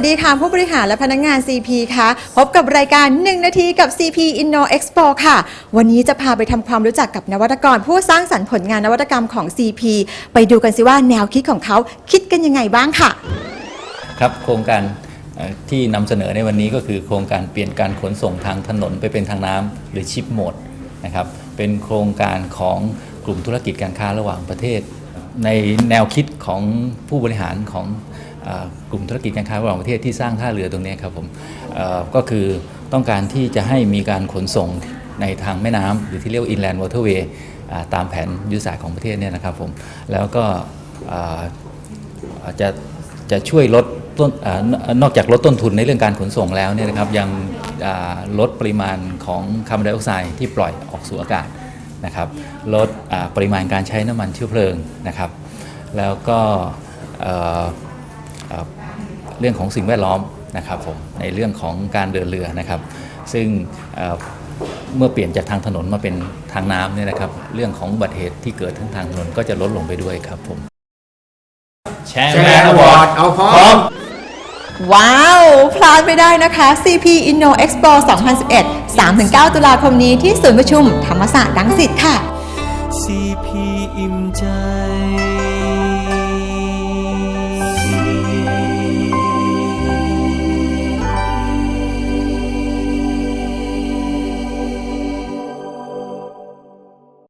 วัสดีค่ะ ผู้บริหารและพนักงาน CP ค่ะพบกับรายการ 1 นาทีกับ CP Inno Expo ค่ะ วันนี้จะพาไปทำความรู้จักกับนวัตกร ผู้สร้างสรรค์ผลงานนวัตกรรมของ CP ไปดูกันสิว่าแนวคิดของเขาคิดกันยังไงบ้างค่ะ ครับโครงการที่นำเสนอในวันนี้ก็คือโครงการเปลี่ยนการขนส่งทางถนนไปเป็นทางน้ำหรือชิปโหมดนะครับเป็นโครงการของกลุ่มธุรกิจการค้าระหว่างประเทศ ในแนวคิดของผู้บริหารของ กลุ่มธุรกิจการค้าระหว่างประเทศที่สร้างท่าเรือตรงนี้ครับผมก็คือต้องการที่จะให้มีการขนส่งในทางแม่น้ำหรือที่เรียกว่า inland waterway ตามแผนยุทธศาสตร์ของประเทศเนี่ยนะครับผมแล้วก็จะจะช่วยลดต้นอนอกจากลดต้นทุนในเรื่องการขนส่งแล้วเนี่ยนะครับยังลดปริมาณของคาร์บอนไดออกไซด์ที่ปล่อยออกสู่อากาศนะครับลดปริมาณการใช้น้ำมันเชื้อเพลิงนะครับ แล้วก็ เอ่อเอ่อเรื่องของสิ่งแวดล้อมนะครับผมในเรื่องของการเดินเรือนะครับ ซึ่งเอ่อเมื่อเปลี่ยนจากทางถนนมาเป็นทางน้ำเนี่ยนะครับ เรื่องของอุบัติเหตุที่เกิดทั้งทางถนนก็จะลดลงไปด้วยครับผมแชร์แชร์อวอร์ดเอาพร้อมว้าว พลาดไม่ได้นะคะ CP Inno Expo 2011 3-9 ตุลาคมนี้ที่ศูนย์ประชุมธรรมศาสตร์ดังสิตค่ะ CP อิ่มใจ